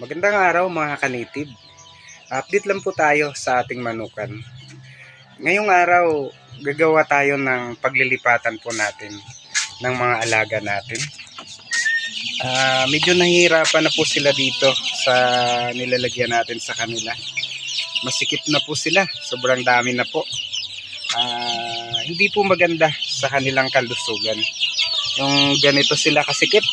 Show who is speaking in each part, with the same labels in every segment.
Speaker 1: Magandang araw mga kanitib. Update lang po tayo sa ating manukan. Ngayong araw, gagawa tayo ng paglilipatan po natin ng mga alaga natin. Ah, medyo nahihirapan na po sila dito sa nilalagyan natin sa kanila. Masikip na po sila, sobrang dami na po. Ah, hindi po maganda sa kanilang kalusugan. Yung ganito sila kasikip,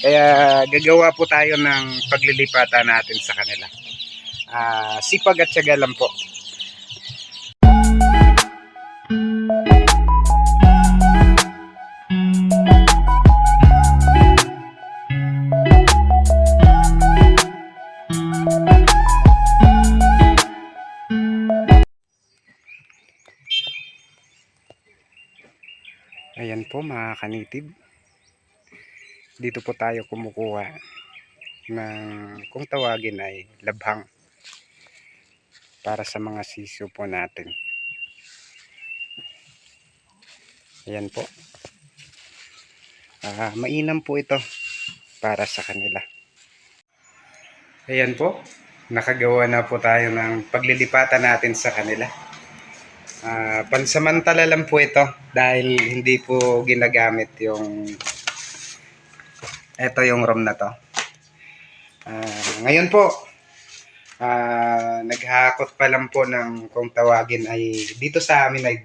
Speaker 1: kaya gagawa po tayo ng paglilipatan natin sa kanila. Ah, sipag at tiyaga lang po. Ayan po mga kanitib dito po tayo kumukuha ng kung tawagin ay labhang para sa mga sisyo po natin. Ayan po. Ah, mainam po ito para sa kanila. Ayan po. Nakagawa na po tayo ng paglilipatan natin sa kanila. Ah, pansamantala lang po ito dahil hindi po ginagamit yung ito yung room na to. Ah, ngayon po, ah, naghahakot pa lang po ng kung tawagin ay dito sa amin ay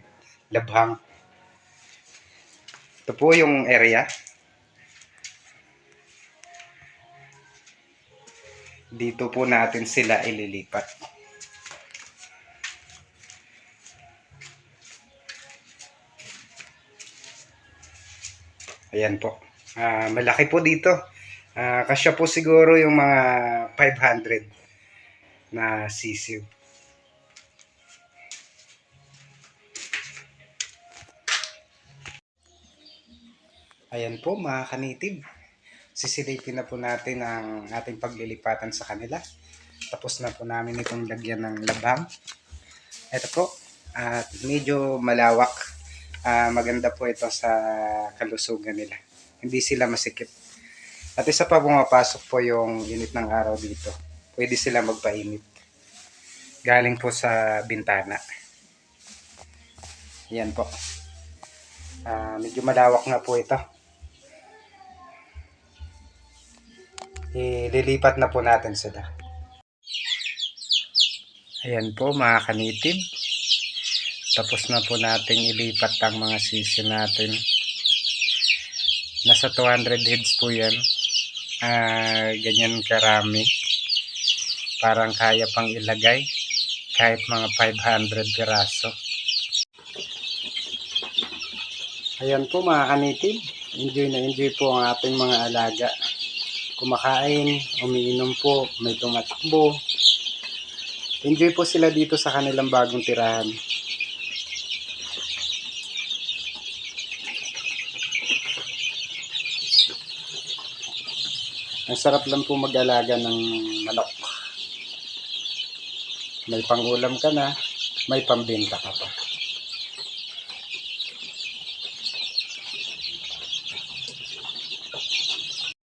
Speaker 1: labhang. Ito po yung area. Dito po natin sila ililipat. Ayan po. Ah, malaki po dito. Ah, kasya po siguro yung mga 500 na sisiw. Ayan po mga kanitib. Sisilipin na po natin ang ating paglilipatan sa kanila. Tapos na po namin itong lagyan ng labang. Ito po. At medyo malawak. Ah, maganda po ito sa kalusugan nila. Hindi sila masikip. At isa pa pumapasok po yung init ng araw dito. Pwede sila magpainit. Galing po sa bintana. Yan po. Ah, medyo malawak nga po ito. Ililipat na po natin sila. Ayan po mga kanitib. Tapos na po nating ilipat ang mga sisi natin. Nasa 200 heads po yan. Ah, ganyan karami. Parang kaya pang ilagay. Kahit mga 500 piraso. Ayan po mga kanitib. Enjoy na enjoy po ang ating mga alaga. Kumakain, umiinom po, may tumatakbo. Enjoy po sila dito sa kanilang bagong tirahan. Ang sarap lang po mag-alaga ng manok. May pangulam ka na, may pambenta ka pa.